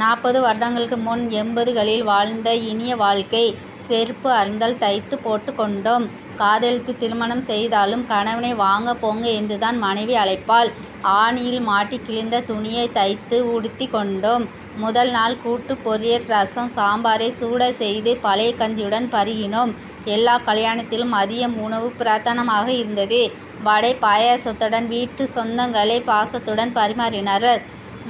நாற்பது வருடங்களுக்கு முன் எண்பதுகளில் வாழ்ந்த இனிய வாழ்க்கை. செருப்பு அறுந்தால் தைத்து போட்டு கொண்டோம். காதலித்து திருமணம் செய்தாலும் கணவனை வாங்க போங்க என்றுதான் மனைவி அழைப்பாள். ஆணியில் மாட்டி கிழிந்த துணியை தைத்து உடுத்தி கொண்டோம். முதல் நாள் கூட்டு பொரியல் ரசம் சாம்பாரை சூட செய்து பழைய கஞ்சியுடன் பருகினோம். எல்லா கல்யாணத்திலும் மதியம் உணவு பிரதானமாக இருந்தது. வடை பாயாசத்துடன் வீட்டு சொந்தங்களை பாசத்துடன் பரிமாறினர்.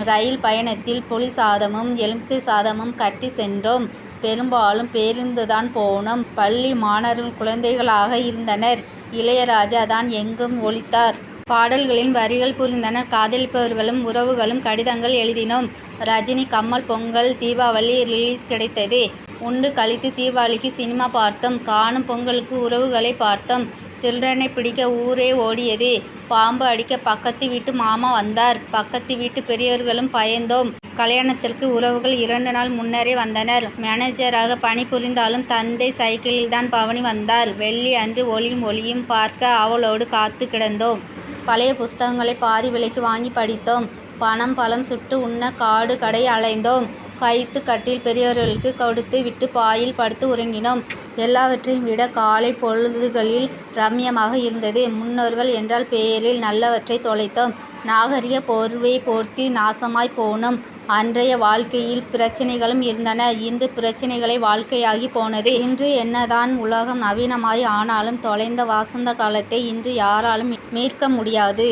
ரயில் பயணத்தில் புளிசாதமும் எலுமிச்சை சாதமும் கட்டிச் சென்றோம். பெரும்பாலும் பேருந்துதான் போனோம். பள்ளி மாணவர்கள் குழந்தைகளாக இருந்தனர். இளையராஜா தான் எங்கும் ஒலித்தார். பாடல்களின் வரிகள் புரிந்தனர் காதலிப்பவர்களும் உறவுகளும் கடிதங்கள் எழுதினோம். ரஜினி கம்மல் பொங்கல் தீபாவளி ரிலீஸ் கிடைத்தது. உண்டு கழித்து தீபாவளிக்கு சினிமா பார்த்தோம். காணும் பொங்கலுக்கு உறவுகளை பார்த்தோம். திருடனை பிடிக்க ஊரே ஓடியது. பாம்பு அடிக்க பக்கத்து வீட்டு மாமா வந்தார். பக்கத்து வீட்டு பெரியவர்களும் பயந்தோம். கல்யாணத்திற்கு உறவுகள் இரண்டு நாள் முன்னரே வந்தனர். மேனேஜராக பணிபுரிந்தாலும் தந்தை சைக்கிளில்தான் பவனி வந்தார். வெள்ளி அன்று ஒளியும் ஒளியும் பார்க்க ஆவலோடு காத்துக் கிடந்தோம். பழைய புஸ்தகங்களை பாதி விலைக்கு வாங்கி படித்தோம். பனம் பழம் சுட்டு உண்ண காடு கடை அலைந்தோம். கைத்து கட்டில் பெரியவர்களுக்கு கொடுத்து விட்டு பாயில் படுத்து உறங்கினோம். எல்லாவற்றையும் விட காலை பொழுதுகளில் ரம்யமாக இருந்தது. முன்னோர்கள் என்றால் பெயரில் நல்லவற்றை தொலைத்தோம். நாகரிக போர்வை போர்த்தி நாசமாய் போனோம். அன்றைய வாழ்க்கையில் பிரச்சனைகளும் இருந்தன. இன்று பிரச்சனைகளை வாழ்க்கையாகிப் போனது. இன்று என்னதான் உலகம் நவீனமாய் ஆனாலும் தொலைந்த வாசந்த காலத்தை இன்று யாராலும் மீட்க முடியாது.